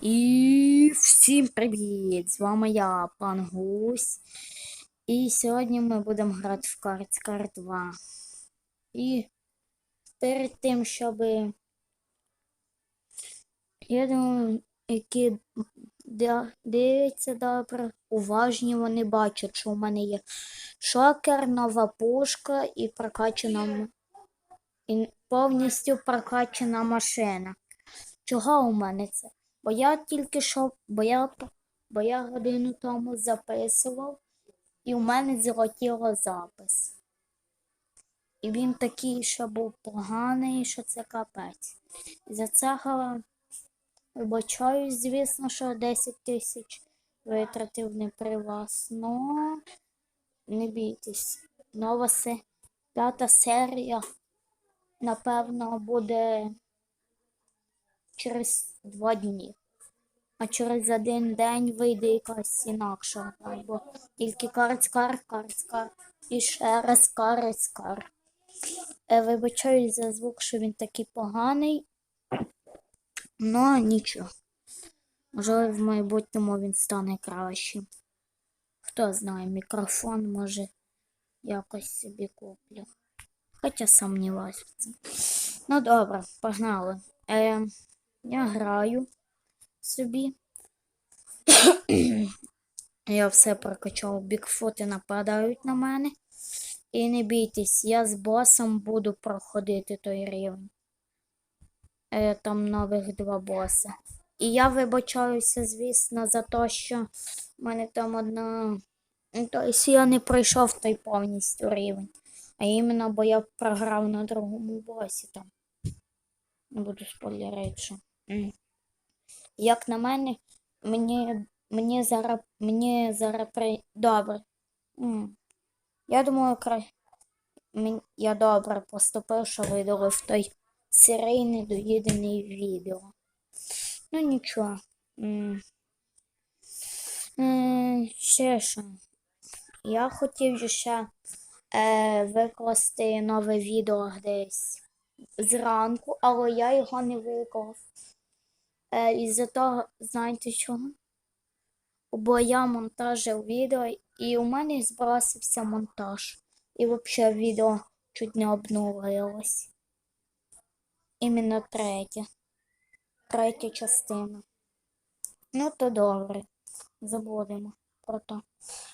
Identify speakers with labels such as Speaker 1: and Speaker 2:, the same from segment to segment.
Speaker 1: І всім привіт! З вами я, пан Гусь. І сьогодні ми будемо грати в Карцкар 2. І перед тим, щоб я думаю, які дивляться добре, уважні вони бачать, що у мене є шокер, нова пушка і прокачана і повністю прокачана машина. Чого у мене це? Бо я тільки що, бо я, бо я годину тому записував, і у мене злетіло запис. І він такий, що був поганий, що це капець. І за цього вибачаюсь, звісно, що 10 тисяч витратив не при вас. Ну, не бійтесь. Нова п'ята серія, напевно, буде через два дні. А через один день вийде якась інакша гра, бо тільки карцкар, карцкар і ще раз карцкар. Е, вибачаюсь за звук, що він такий поганий. Ну, нічого. Можливо, в майбутньому він стане кращим. Хто знає, мікрофон може якось собі куплю. Хоча сумніваюся в цьому. Ну добре, погнали. Е, я граю собі. я все прокачав. Бікфути нападають на мене. І не бійтесь, я з босом буду проходити той рівень. Е, там нових два боси. І я вибачаюся, звісно, за те, що в мене там одна. Тобто я не пройшов той повністю рівень. А іменно, бо я програв на другому босі там. Не буду спойлерити, що. Як на мене, мені, мені зараз, мені зараз при... добре. Я думаю, кра... я добре поступив, що видалив той серійний доїдений відео. Ну нічого. Ще що. Я хотів ще е, викласти нове відео десь зранку, але я його не виклав. Е, із-за того, знаєте чого? Бо я монтажив відео, і у мене збросився монтаж. І взагалі відео чуть не обнулилось. Іменно третє. Третя частина. Ну, то добре. Забудемо про то.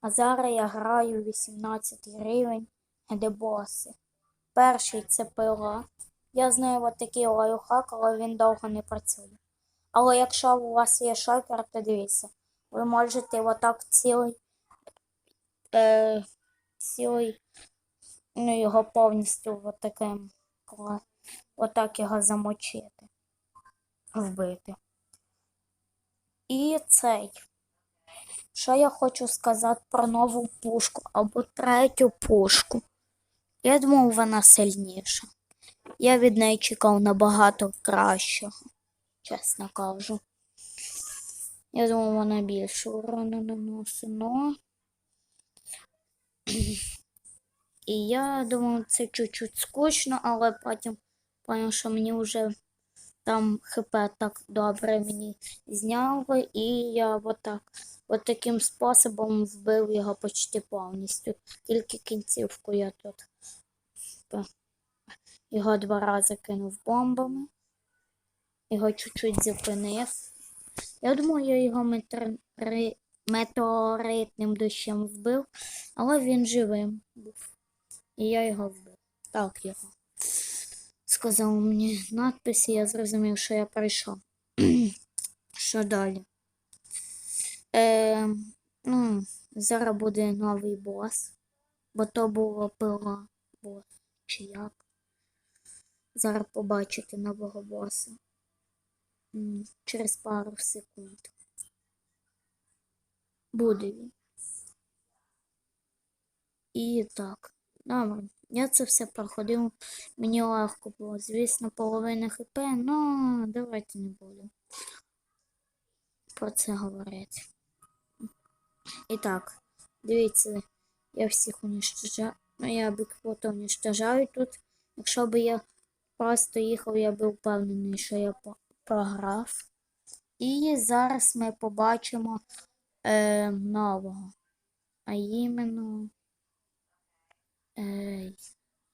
Speaker 1: А зараз я граю 18 рівень, де боси. Перший це пила. Я знаю от такий лайфхак, але він довго не працює. Але якщо у вас є шокер, то дивіться, ви можете отак цілий, е, цілий, ну його повністю от таким, кла- отак його замочити, вбити. І цей. Що я хочу сказати про нову пушку або третю пушку. Я думав, вона сильніша. Я від неї чекав набагато кращого, чесно кажу. Я думав, вона більше урону наносить, но... І я думав, це чуть-чуть скучно, але потім поняв, що мені вже там ХП так добре мені зняли, і я отак, от таким способом вбив його почти повністю. Тільки кінцівку я тут його два рази кинув бомбами, його чуть-чуть зупинив. Я думаю, я його метеоритним дощем вбив, але він живим був. І я його вбив. Так його. Сказав мені надпис, і я зрозумів, що я прийшов. Що далі? Е, ну, зараз буде новий бос, бо то було пила бос, чи як. Зараз побачите нового боса. Через пару секунд. Буде він. І так, добре. Я це все проходив. Мені легко було. Звісно, половина хп, ну давайте не буду про це говорити. І так, дивіться, я всіх уничтожаю. Ну, я бікфото уничтожаю тут. Якщо б я просто їхав, я був впевнений, що я по- програв. І зараз ми побачимо е, нового. А іменно. Е,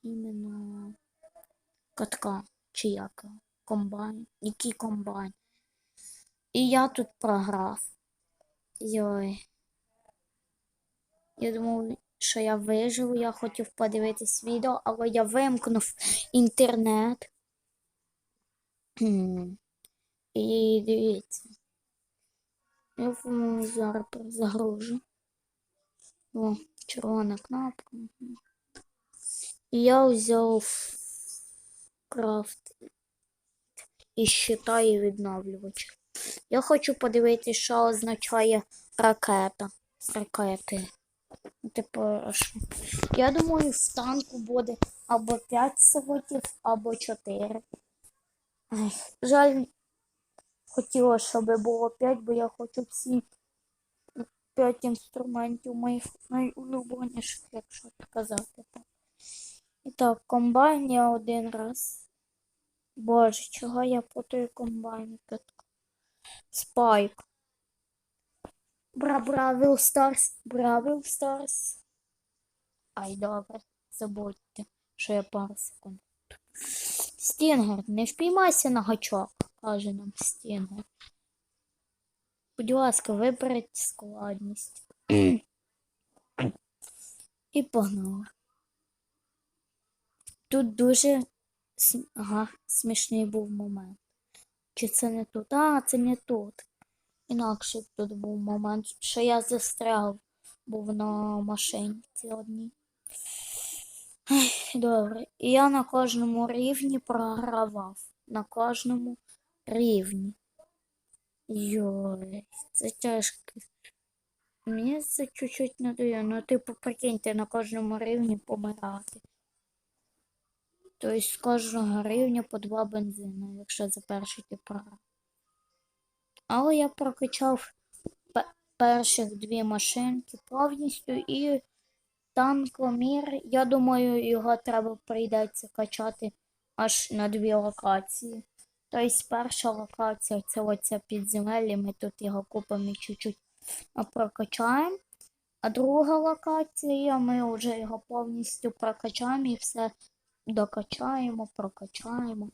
Speaker 1: іменно. Катка. Чи як? Комбайн. Який комбайн? І я тут програв. Йой. Я думав, що я виживу, я хотів подивитись відео, але я вимкнув інтернет. І дивіться. Я вам зараз загружу. О, червона кнопка. І я взяв крафт і считаю відновлювач. Я хочу подивитися, що означає ракета. Ракети. Типу, я думаю, в танку буде або 5 слотів, або 4. Ай, жаль, хотілося, щоб було 5, бо я хочу всі 5 інструментів моїх найулюбленіших, якщо так казати. І так, комбайн я один раз. Боже, чого я путаю комбайн? Спайк. Бра Бравл Старс. Бравл Старс. Ай, добре, забудьте, що я пару секунд. Стінгер, не впіймайся на гачок, каже нам Стінгер. Будь ласка, виберіть складність. І погнали. Тут дуже ага, смішний був момент. Чи це не тут? А, це не тут. Інакше тут був момент, що я застряв був на машинці одній. Добре. І я на кожному рівні програвав. На кожному рівні. Йой, це тяжко. Мені це чуть-чуть не. Ну, типу, прикиньте, на кожному рівні помирати. Тобто з кожного рівня по два бензини, якщо за перший ти програв. Але я прокачав перших дві машинки повністю і танкомір. Я думаю, його треба прийдеться качати аж на дві локації. Тобто перша локація це оця підземелля, ми тут його купимо і чуть-чуть прокачаємо. А друга локація, ми вже його повністю прокачаємо і все докачаємо, прокачаємо.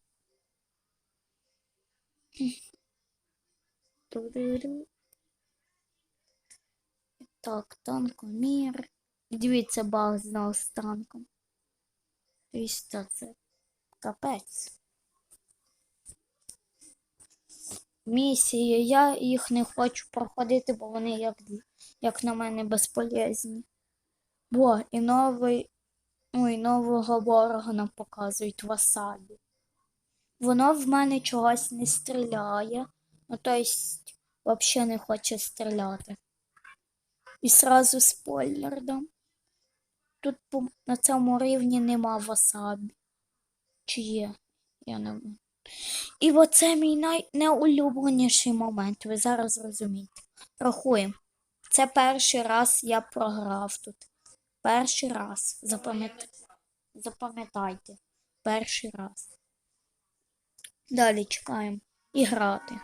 Speaker 1: Так, танкомір. Дивіться, баг знав з танком. Тобто це капець. Місії, я їх не хочу проходити, бо вони, як, як на мене, безполезні. Бо і новий, ой, нового ворога нам показують васабі. Воно в мене чогось не стріляє. Ну, тобто, взагалі не хоче стріляти. І сразу спойлер дам. Тут на цьому рівні нема васабі. Чи є? Я не знаю. І оце мій найнеулюбленіший момент, ви зараз зрозумієте. Рахуємо. Це перший раз я програв тут. Перший раз. Запам'ят... Запам'ятайте. Перший раз. Далі чекаємо. І грати.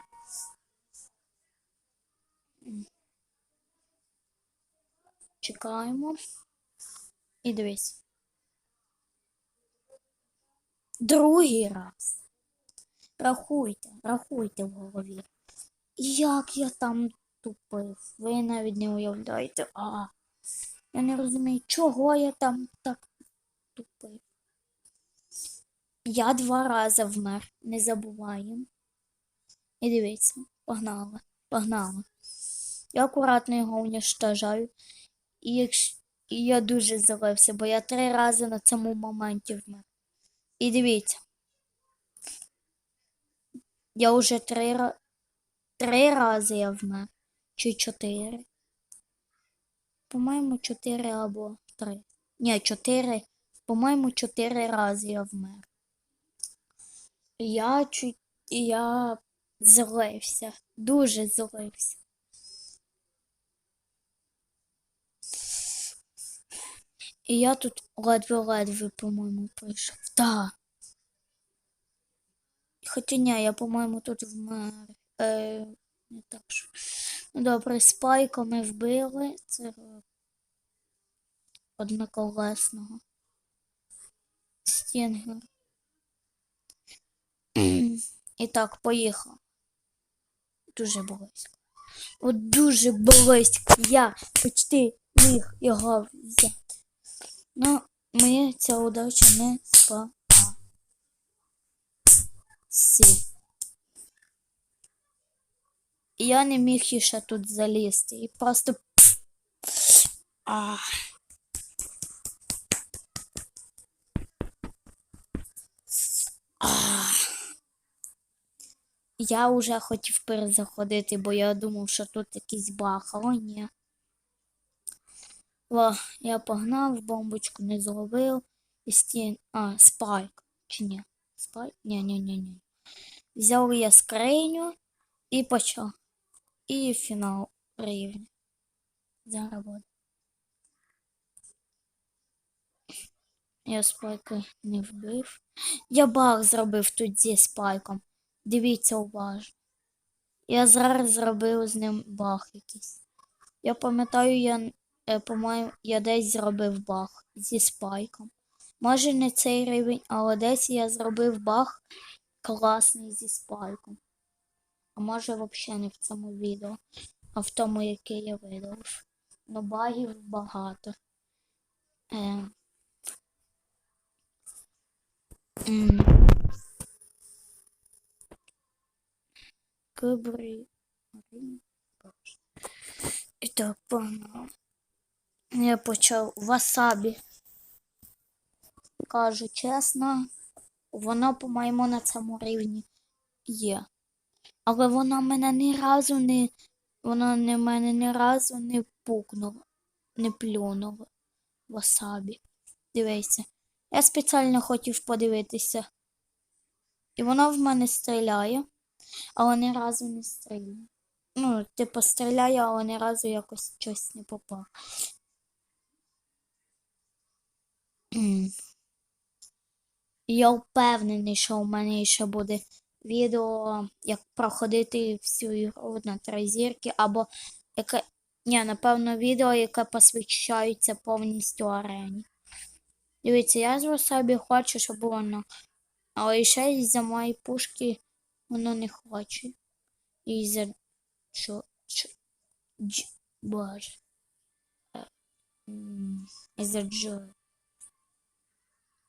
Speaker 1: Чекаємо. І дивись. Другий раз. Рахуйте, рахуйте в голові. Як я там тупив, ви навіть не уявляєте. А, я не розумію, чого я там так тупив. Я два рази вмер, не забуваємо. І дивіться, погнали, погнали. Я акуратно його уничтожаю. І, якщо... і я дуже залився, бо я три рази на цьому моменті вмер. І дивіться. Я вже три, три рази я вмер. Чи чотири? По-моєму, чотири або три. Ні, чотири. По-моєму, чотири рази я вмер. Я чуть. Я злився. Дуже злився. І я тут ледве-ледве, по-моєму, прийшов. Так. Хоча ні, я, по-моєму, тут вмер. Е, Не так що. Ну, добре, спайка ми вбили. Це одноколесного. Стінгер. І так, поїхав. Дуже близько. От дуже близько. Я почти міг його взяти. Ну, мені ця удача не спала. Сі. Я не міг ще тут залізти. І просто. А. А. Я вже хотів перезаходити, бо я думав, що тут якийсь баг, але ні. О, я погнав, бомбочку не зловив. І стін. А, спайк. Чи ні? Спайк? Ні, ні, ні, ні. Взяв я скриню і почав. І фінал рівня. Зараз буде. Я спайка не вбив. Я баг зробив тут зі спайком. Дивіться уважно. Я зараз зробив з ним баг якийсь. Я пам'ятаю, я, е, по-моєму, я десь зробив баг зі спайком. Може не цей рівень, але десь я зробив баг класний зі спайком. А може взагалі не в цьому відео, а в тому, яке я видав. Ну багів багато. Е. Кибри. І так, погнали. Я почав васабі. Кажу чесно, воно, по-моєму, на цьому рівні є. Але воно мене ні разу не. Воно не мене ні разу не пукнуло, не плюнуло васабі. Дивіться. Я спеціально хотів подивитися. І воно в мене стріляє, але ні разу не стріляє. Ну, типу, стріляє, але ні разу якось щось не попав. Я впевнений, що у мене ще буде відео, як проходити всю ігру на три зірки, або яке. Ні, напевно, відео, яке посвящається повністю арені. Дивіться, я з собі хочу, щоб воно. Але ще із-за моєї пушки воно не хоче. І за що? що? Дж... Боже. М, Із-за Джо.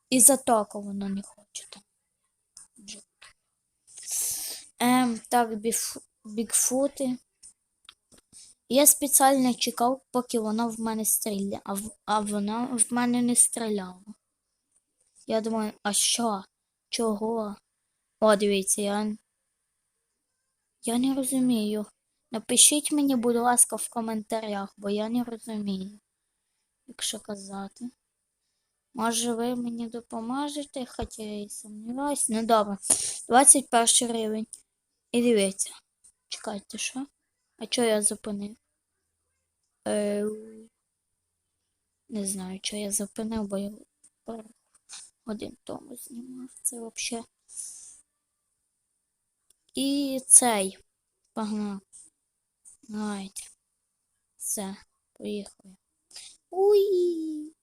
Speaker 1: Із-за току воно не хоче там. Ем, так, бігфути. Я спеціально чекав, поки вона в мене стріляє, а, а вона в мене не стріляла. Я думаю, а що? Чого? О, дивіться, я. Я не розумію. Напишіть мені, будь ласка, в коментарях, бо я не розумію, якщо казати. Може, ви мені допоможете, хоча я і сумніваюсь. Ну добре. 21 рівень. І дивіться. Чекайте, що? А чого я зупинив? Е... Не знаю, що я зупинив, бо я один тому знімав. Це взагалі. І цей. Погнав. Давайте. Все, поїхали. Уй!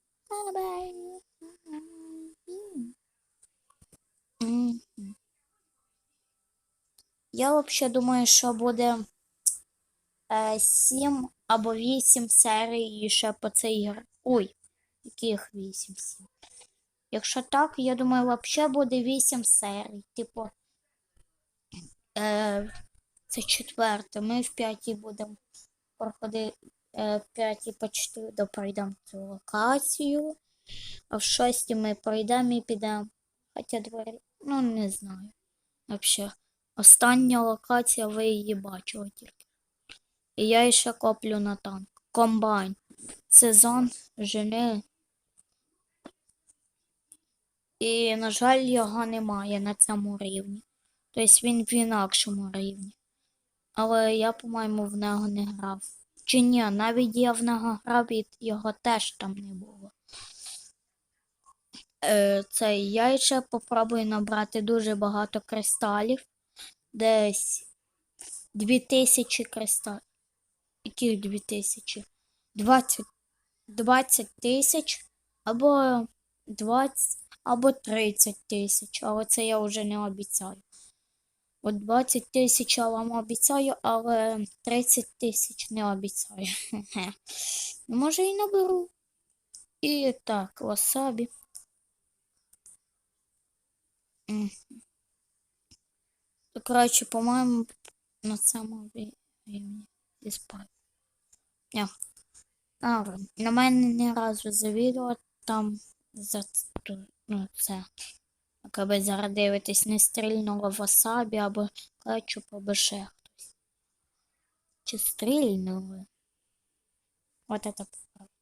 Speaker 1: Я взагалі думаю, що буде е, 7 або 8 серій ще по цій грі. Ой, яких 8 7. Якщо так, я думаю, взагалі буде 8 серій. Типу, е, це четверте. Ми в п'ятій будемо проходити п'ятій почти допройдемо цю локацію. А в шостій ми пройдемо і підемо. Хоча двері, ну не знаю. Взагалі. Остання локація, ви її бачили тільки. І я ще коплю на танк. Комбайн. Сезон жени. І, на жаль, його немає на цьому рівні. Тобто він в інакшому рівні. Але я, по-моєму, в нього не грав. Чи ні, навіть я в нього його теж там не було. Е, це я ще попробую набрати дуже багато кристалів. Десь 2000 кристалів. Яких 2000? 20 20 тисяч або 20 або 30 тисяч, але це я вже не обіцяю. От 20 тисяч я вам обіцяю, але 30 тисяч не обіцяю. Хе-хе. Може і наберу. І так, васабі. Коротше, по-моєму, на цьому рівні. А, на мене не разу за відео там за ну, це. Як ви зараз дивитесь, не стрільнуло васабі або або ще хтось. Чи стрільнули? От це правда.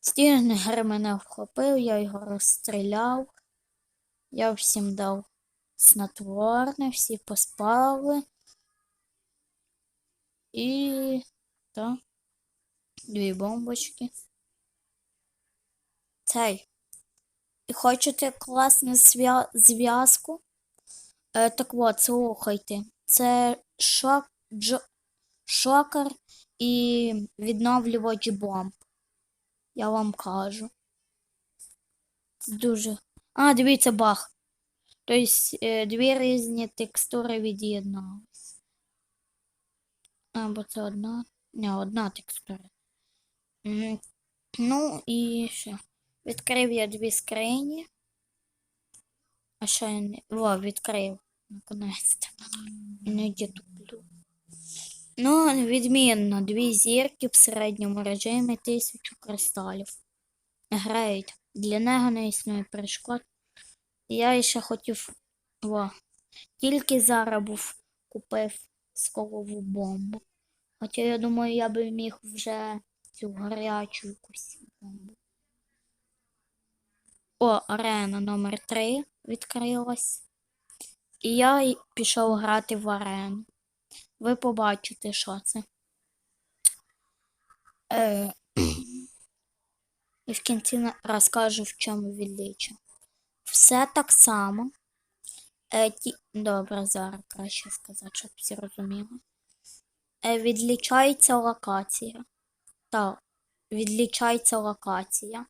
Speaker 1: Стінгер мене вхопив, я його розстріляв. Я всім дав снотворне, всі поспали. І та дві бомбочки. Цей. І хочете класну зв'я- зв'язку? Е, так от, слухайте. Це шок, джо, шокер і відновлювач бомб. Я вам кажу. Це дуже. А, дивіться, бах. Тобто е, дві різні текстури від'єднались. Або це одна. Не, одна текстура. Ну і що? Відкрив я дві скрині. А ще я не. Во, відкрив. Наконець-то. Іноді туплю. Ну, відмінно, дві зірки в середньому режимі, тисячу кристалів. Грейд. Для нього не існує перешкод. Я ще хотів. Во. Тільки зараз був купив сколову бомбу. Хоча я думаю, я би міг вже цю гарячу якусь бомбу. О, арена номер 3 відкрилась. І я пішов грати в арену. Ви побачите, що це. Е, і в кінці розкажу, в чому відліччя. Все так само. Е, ті... Добре, зараз краще сказати, щоб всі розуміли. Е, відлічається локація. Так, відлічається локація.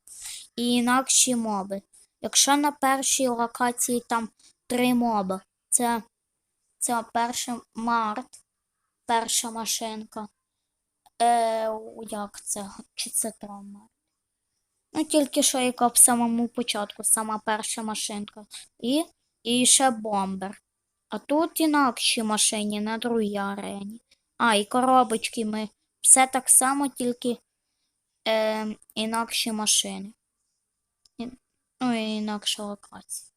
Speaker 1: І інакші моби. Якщо на першій локації там три моби, це, це перший март, перша машинка. Е, як це? Чи це травма? Ну, тільки що яка в самому початку, сама перша машинка. І, і ще бомбер. А тут інакші машині на другій арені. А, і коробочки ми. Все так само, тільки е, інакші машини. І, ну і інакша локація.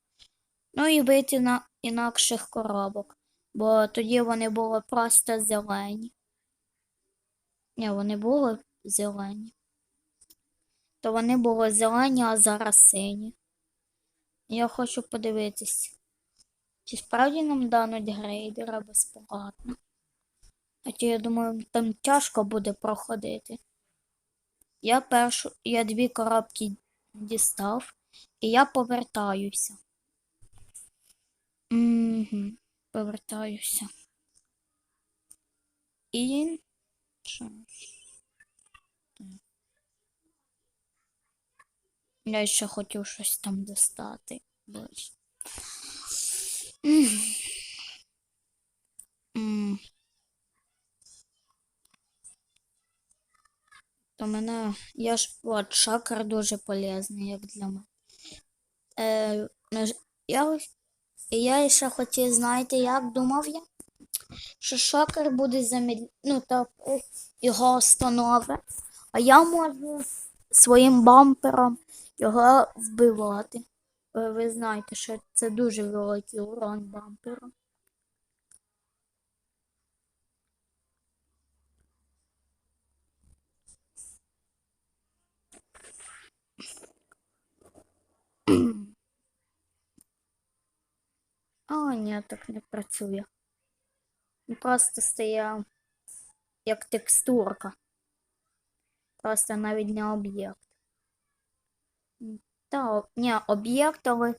Speaker 1: Ну і вийти на інакших коробок. Бо тоді вони були просто зелені. Ні, вони були зелені. То вони були зелені, а зараз сині. Я хочу подивитись, чи справді нам дадуть грейдера безплатно. Хоча я думаю, там тяжко буде проходити. Я першу, я дві коробки дістав, і я повертаюся. Угу, повертаюся. І. Що. Я ще хотів щось там достати. Боже. То мене. Я ж от шакер дуже полезний, як для мене. Е, ну, я, я ще хотів, знаєте, як думав я? Що шокер буде замід... ну, е, його останови, а я можу своїм бампером його вбивати. Ви, знаєте, що це дуже великий урон бамперу. О, ні, так не працює. Просто стає як текстурка. Просто навіть не об'єкт. Та, ні, об'єкт, але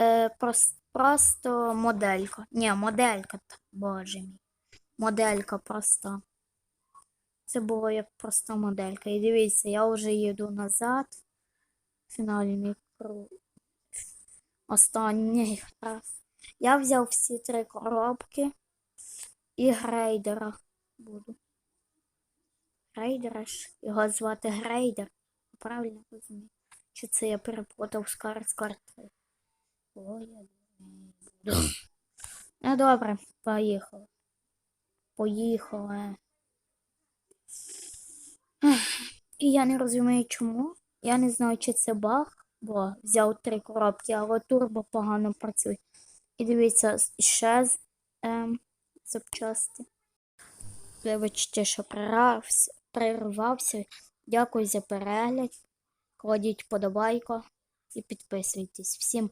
Speaker 1: е, прос- просто моделька. Ні, моделька, боже мій. моделька проста. Це було як проста моделька. І дивіться, я вже їду назад. Фінальний круг. Останній раз. Я взяв всі три коробки і грейдера буду. Грейдера ж. Його звати Грейдер. Правильно розумію? Чи це я переплутав з карт з картою? Ой, я буду. Ну добре, поїхали. Поїхали. І я не розумію чому. Я не знаю, чи це баг, бо взяв три коробки, але турбо погано працює. І дивіться, ще ем, запчасти. Вибачте, що прирався, прервався. Дякую за перегляд. Кладіть подобайку і підписуйтесь. Всім